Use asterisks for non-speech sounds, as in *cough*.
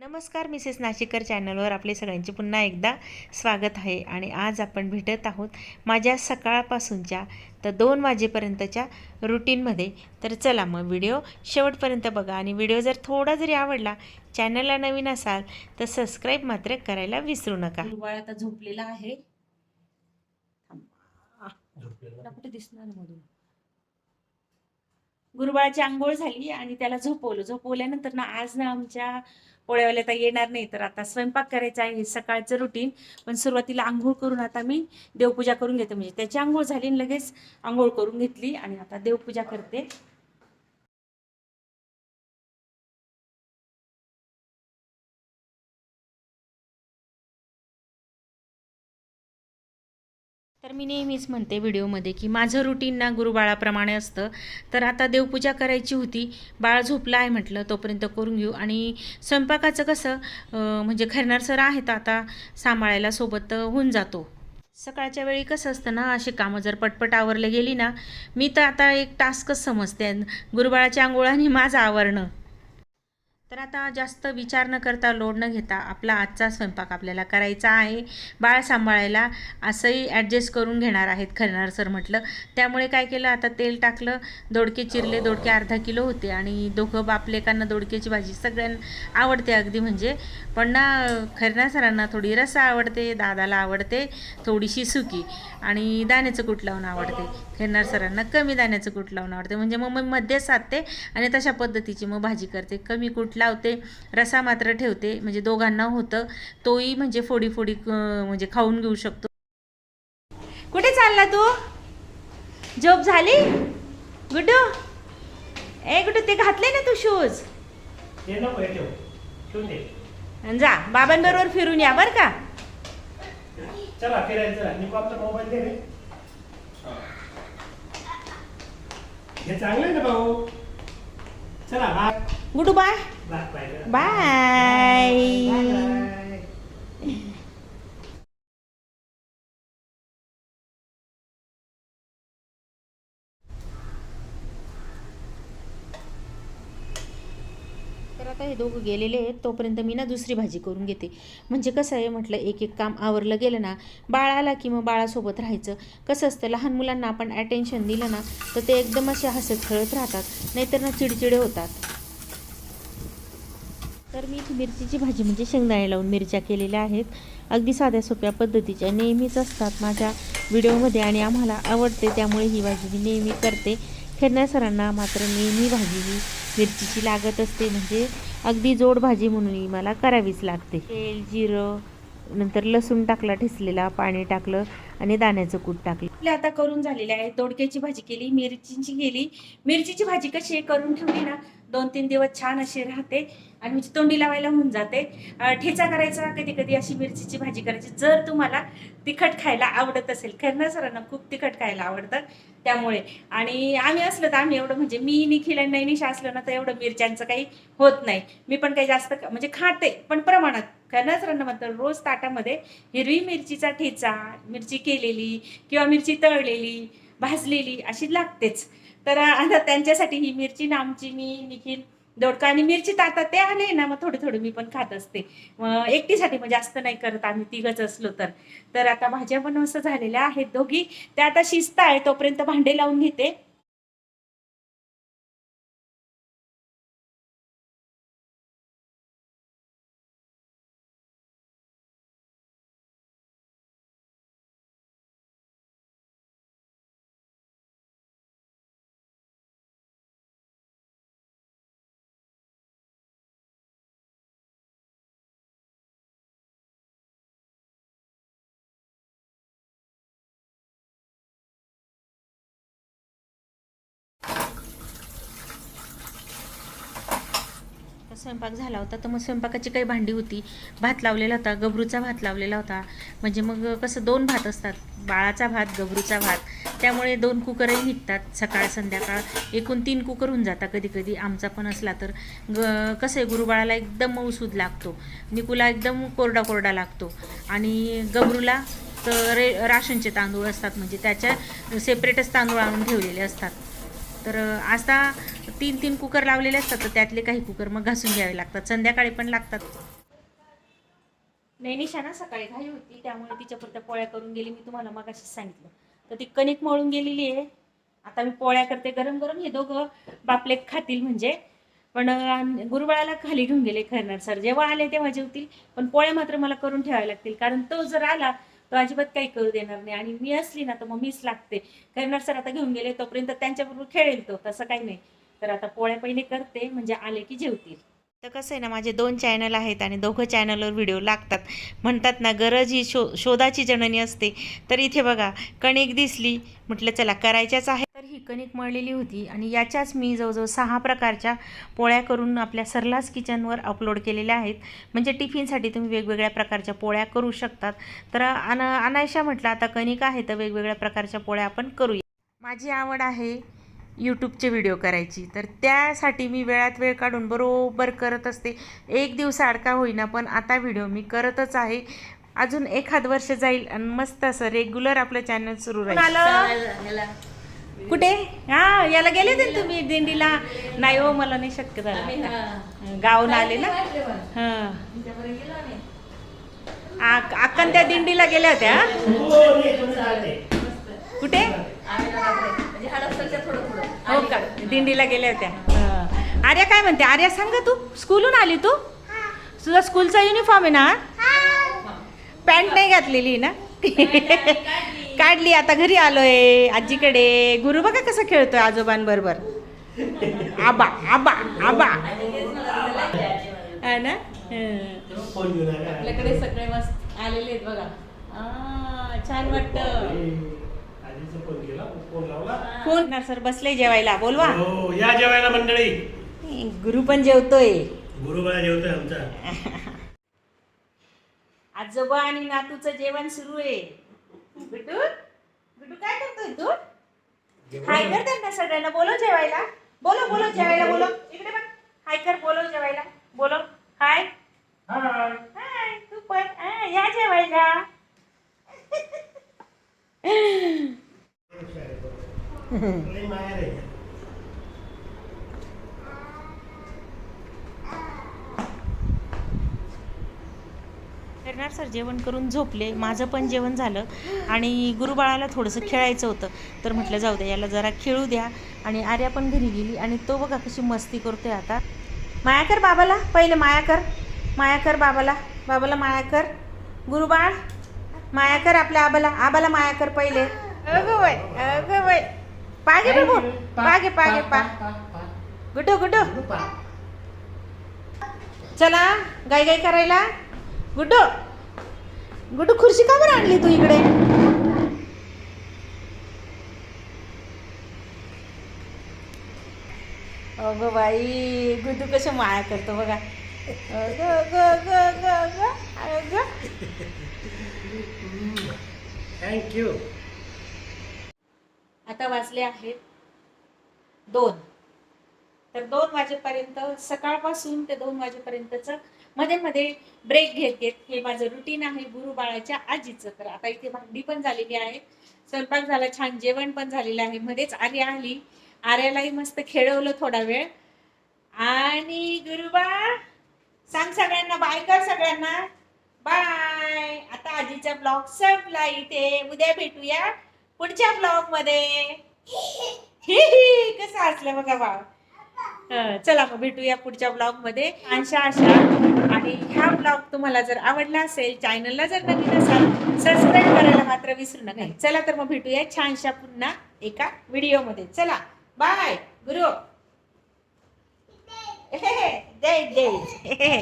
नमस्कार मिसेस नाशिकर चॅनलवर आपले सगळ्यांचे पुन्हा एकदा स्वागत आहे. आणि आज आपण भेटत आहोत माझ्या सकाळपासूनच्या तर दोन वाजेपर्यंतच्या रुटीनमध्ये. तर चला मग व्हिडिओ शेवटपर्यंत बघा. आणि व्हिडिओ जर थोडा जरी आवडला चॅनलला नवीन असाल तर सबस्क्राईब मात्र करायला विसरू नका. बाळ आता झोपलेला आहे. कुठे दिसणार मधून? गुरुबाळाची आंघोळ झाली आणि त्याला झोपवलं. झोपवल्यानंतर ना आज ना आमच्या पोळ्यावाल्या तर येणार नाही. तर आता स्वयंपाक करायचा आहे हे सकाळचं रुटीन पण सुरुवातीला आंघोळ करून आता मी देवपूजा करून घेते. म्हणजे त्याची आंघोळ झाली आणि लगेच आंघोळ करून घेतली आणि आता देवपूजा करते. तर मी नेहमीच म्हणते व्हिडिओमध्ये की माझं रुटीन ना गुरुबाळाप्रमाणे असतं. तर आता देवपूजा करायची होती. बाळ झोपलं आहे म्हटलं तोपर्यंत करून घेऊ. आणि स्वयंपाकाचं कसं म्हणजे खरणार सर आहेत आता सांभाळायला सोबत होऊन जातो. सकाळच्या वेळी कसं असतं ना अशी कामं जर पटपट आवरले गेली ना मी तर आता एक टास्कच समजते. गुरुबाळाच्या आंघोळाने माझं आवरणं. तर आता जास्त विचार न करता लोड न घेता आपला आजचा स्वयंपाक आपल्याला करायचा आहे. बाळ सांभाळायला असंही ॲडजस्ट करून घेणार आहेत खरणार सर म्हटलं. त्यामुळे काय केलं आता तेल टाकलं दोडके चिरले दोडके अर्धा किलो होते आणि दोघं बापलेकांना दोडक्याची भाजी सगळ्यांना आवडते अगदी म्हणजे. पण ना खरणार सरांना थोडी रसा आवडते दादाला आवडते थोडीशी सुकी आणि दाण्याचं कूट लावून आवडते. खरणार सरांना कमी दाण्याचं कूट लावून आवडते. म्हणजे मग मी मध्ये साधते आणि तशा पद्धतीची मग भाजी करते. कमी कूट लावते रसा मात्र ठेवते म्हणजे दोघांना होतं. तोही म्हणजे फोडी फोडी म्हणजे खाऊन घेऊ शकतो. कुठे चालला तू? झोप झाली? गुड्डू? ए गुड्डू ते घातले ना तू शूज जा बाबांबरोबर फिरून या बरं का? चला मोबाईल दे रे. हे चांगलं आहे ना भाऊ. चला bye Gudu bye bye bye आता हे दोघं गेलेले आहेत तोपर्यंत मी ना दुसरी भाजी करून घेते. म्हणजे कसं आहे म्हटलं एक एक काम आवरलं गेलं ना बाळ आला की मग बाळासोबत राहायचं. कसं असतं लहान मुलांना आपण अटेन्शन दिलं ना तर ते एकदम असे हसत खेळत राहतात नाहीतर ना चिडचिडे होतात. तर मी इथे मिरचीची भाजी म्हणजे शेंगदाणे लावून मिरच्या केलेल्या आहेत. अगदी साध्या सोप्या पद्धतीच्या. नेहमीच असतात माझ्या व्हिडिओमध्ये आणि आम्हाला आवडते त्यामुळे ही भाजी मी नेहमी करते. खेळण्या सरांना मात्र नेहमी भाजी ही मिरचीची लागत असते. म्हणजे अगदी जोड भाजी म्हणून ही मला करावीच लागते. तेल जिरं नंतर लसूण टाकला ठेचलेला पाणी टाकलं आणि दाण्याचं कूट टाकलं. आपल्या आता करून झालेले आहे दोडक्याची भाजी केली मिरचीची केली. मिरचीची भाजी कशी आहे करून ठेवली ना दोन तीन दिवस छान अशी राहते आणि म्हणजे तोंडी लावायला होऊन जाते. ठेचा करायचा कधी कधी अशी मिरचीची भाजी करायची. जर तुम्हाला तिखट खायला आवडत असेल खरं सरांना खूप तिखट खायला आवडतं त्यामुळे. आणि आम्ही असलं तर आम्ही एवढं म्हणजे मी निखिल आणि नैनिशा असलं ना तर एवढं मिरच्यांचं काही होत नाही. मी पण काही जास्त म्हणजे खाते पण प्रमाणात खरं म्हणतात रोज ताटामध्ये हिरवी मिरचीचा ठेचा मिरची केलेली किंवा मिरची तळलेली भाजलेली अशी लागतेच. तर आता त्यांच्यासाठी ही मिरची नामची मी निखिल दोडका आणि मिरची ताटा ते आले ना मग थोडी थोडी मी पण खात असते. मग एकटीसाठी मग जास्त नाही करत आम्ही तिघच असलो तर. तर आता भाज्या पण असं झालेल्या आहेत दोघी. त्या आता शिजत आहे तोपर्यंत भांडे लावून घेते. स्वयंपाक झाला होता तर मग स्वयंपाकाची काही भांडी होती. भात लावलेला होता गबरूचा भात लावलेला होता. म्हणजे मग कसं दोन भात असतात बाळाचा भात गबरूचा भात. त्यामुळे दोन कुकरही निघतात सकाळ संध्याकाळ. एकूण तीन कुकर होऊन जातात कधी कधी आमचा पण असला तर. ग कसं आहे गुरुबाळाला एकदम मऊसूद लागतो. निकूला एकदम कोरडा कोरडा लागतो. आणि गबरूला तर रे राशनचे तांदूळ असतात. म्हणजे त्याच्या सेपरेटच तांदूळ आणून ठेवलेले असतात. तर असा आता तीन तीन कुकर लावलेले असतात तर त्यातले काही कुकर मग घासून घ्यावे लागतात. संध्याकाळी पण लागतात. नाही निशा सकाळी घाई होती त्यामुळे तिच्या पुरत्या पोळ्या करून गेली. मी तुम्हाला मग सांगितलं. तर ती कणिक मळून गेलेली आहे. आता मी पोळ्या करते गरम गरम. हे दोघं बापले खातील म्हणजे. पण गुरुबाळाला खाली घेऊन गेले खरणार सर जेव्हा आले तेव्हा जेवतील. पण पोळ्या मात्र मला करून ठेवाव्या लागतील. कारण तो जर आला तो अजिबात काही करू देणार नाही. आणि मी असली ना तर मग मीच लागते. खरणार सर आता घेऊन गेले तोपर्यंत त्यांच्याबरोबर खेळेल तो. तसं काही नाही. तर आता पोळ्या पहिले करते म्हणजे आले की जेवतील. तर कसं आहे ना माझे दोन चॅनल आहेत आणि दोघं चॅनलवर व्हिडिओ लागतात. म्हणतात ना गरज ही शो शोधाची जननी असते. तर इथे बघा कणिक दिसली म्हटलं चला करायच्याच आहे तर ही कणिक मळलेली होती आणि याच्याच मी जवळजवळ सहा प्रकारच्या पोळ्या करून आपल्या सरलास किचनवर अपलोड केलेल्या आहेत. म्हणजे टिफिनसाठी तुम्ही वेगवेगळ्या प्रकारच्या पोळ्या करू शकतात. तर अन अनायशा म्हटलं आता कणिक आहे तर वेगवेगळ्या प्रकारच्या पोळ्या आपण करूया. माझी आवड आहे यूट्यूबचे व्हिडिओ करायची तर त्यासाठी मी वेळात वेळ काढून बरोबर करत असते एक दिवस अडका होईना पण आता व्हिडिओ मी करतच आहे अजून एखाद वर्ष जाईल आणि मस्त असं रेग्युलर आपलं चॅनल सुरू राहील कुठे हा याला गेले होते ना तुम्ही दिंडीला नाही हो मला नाही शक्य झालं गावून आले ना हा आ- अक्कन त्या दिंडीला गेल्या होत्या हा? हो, नाही, कोणी चाललंय. कुठे हो का दिंडीला गेल्या होत्या. हं. आर्या काय म्हणते? आर्या सांग गं तू. स्कूलहून आली तू? तुझा स्कूलचा युनिफॉर्म आहे ना? पॅन्ट नाही घातलेली ना? काढली आता घरी आलोय आजीकडे. गुरु बघा कसं खेळतोय आजोबांबरोबर. आबा आबा आबा. हा ना? हं. फोन घेऊन आला. आपल्याकडे सगळे मस्त आलेले आहेत बघा. आ, छान वाटतं. आजीचा फोन केला फोन सर बसले जेवायला. बोलवा. हो या जेवायला मंडळी. गुरु पण जेवतोय. गुरुबाळा जेवतोय आमचा. *laughs* आजोबा आणि नातूचं जेवण सुरू आहे. गुड्डू? गुड्डू काय करतोय तू? हाय कर त्यांना सगळ्यांना. बोलव जेवायला. बोलो बोलो जेवायला बोलो इकडे बघ. हाय कर बोलव जेवायला. बोलो हाय. हाय. हाय तू पण. हा, या जेवायला *laughs* लई माया रे. करणार सर जेवण करून झोपले. माझं पण जेवण झालं. आणि गुरुबाळाला थोडंसं खेळायचं होतं. तर म्हटलं जाऊ द्या याला जरा खेळू द्या. आणि आर्या पण घरी गेली. आणि तो बघा कशी मस्ती करतोय आता. माया कर बाबाला पहिले माया कर. माया कर बाबाला. बाबाला माया कर. गुरुबाळ माया कर आपल्या आबाला. आबाला माया कर पहिले. अगं वय अगं वय पागे बाबू पागे पागे पा. गुड्डू गुड्डू. चला गाई गाई करायला. गुड्डू. गुड्डू खुर्ची का बरं आणली तू इकडे? अगं बाई गुड्डू कसं माया करतो बघा. थँक्यू आता वाजले आहेत दोन. तर दोन वाजेपर्यंत सकाळपासून ते दोन वाजेपर्यंतचं मध्ये मध्ये ब्रेक घेत घेत हे माझं रुटीन आहे. गुरु बाळाच्या आजीचं. तर आता इथे भांडी पण झालेली आहे स्वयंपाक झाला छान जेवण पण झालेलं आहे. मध्येच आर्या आली. आर्यालाही मस्त खेळवलं थोडा वेळ. आणि गुरुबा सांग सगळ्यांना बाय कर सगळ्यांना. बाय आता आजीचा ब्लॉग संपला इथे. उद्या भेटूया. पुढच्या ब्लॉगमध्ये. *laughs* कसं असलं बघा बा चला मग भेटूया पुढच्या ब्लॉगमध्ये. आशा आशा. आणि ह्या ब्लॉग तुम्हाला जर आवडला असेल चॅनलला जर नवीन असाल सबस्क्राईब करायला मात्र विसरू नका. चला तर मग भेटूया छानशा पुन्हा एका व्हिडिओमध्ये चला बाय गुरु. *laughs* जय जय. *laughs*